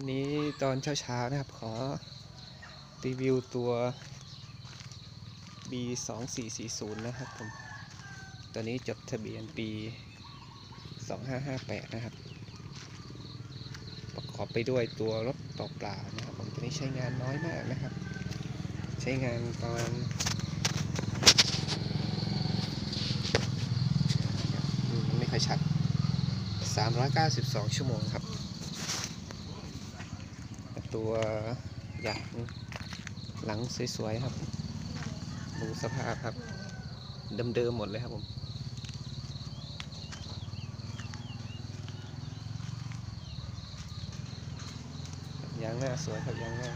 วันนี้ตอนเช้าๆนะครับ ขอรีวิวตัว B 2 4 4 0 นะครับผม ตัวนี้จดทะเบียนปี 2558 นะครับ ประกอบไปด้วยตัวรถเปล่าๆนะครับ ผมตัวนี้ใช้งานน้อยมากนะครับ ใช้งานประมาณอืมไม่ค่อยชัด 392 ชั่วโมงครับ ตัวอย่างหลังสวยๆครับ ดูสภาพครับ เดิมๆหมดเลยครับผมยางหน้าสวยครับยางหน้า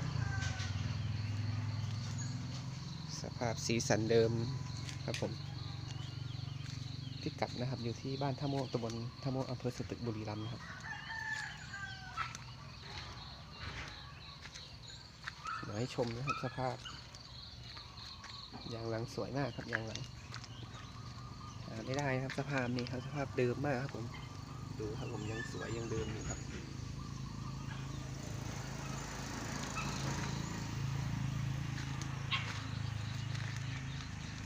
สภาพสีสันเดิมครับผมพิกัดนะครับอยู่ที่บ้านท่าม่วงตำบลท่าม่วงอำเภอสตึกบุรีรัมย์ครับ เดี๋ยว ให้ชมนะครับสภาพ ยางหลังสวยมากครับยางหลังไม่ได้ครับสภาพนี้ครับสภาพเดิมมากครับผมดูครับผมยังสวยยังเดิมอยู่ครับ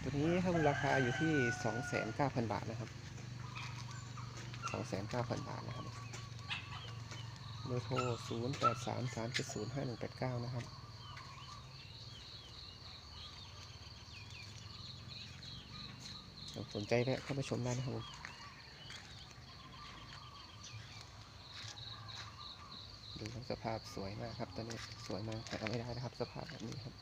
ตัวนี้ครับราคาอยู่ที่ 2,900 บาทนะครับ 2,900 บาทนะครับเบอร์โทร 0833705189 นะครับ สนใจแวะเข้ามาชมได้นะครับผมดูสภาพสวยมากครับตัวนี้สวยมากหาไม่ได้นะครับ สภาพแบบนี้ครับ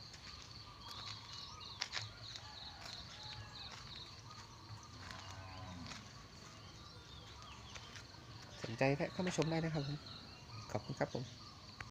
สนใจแวะเข้ามาชมได้นะครับผมขอบคุณครับผม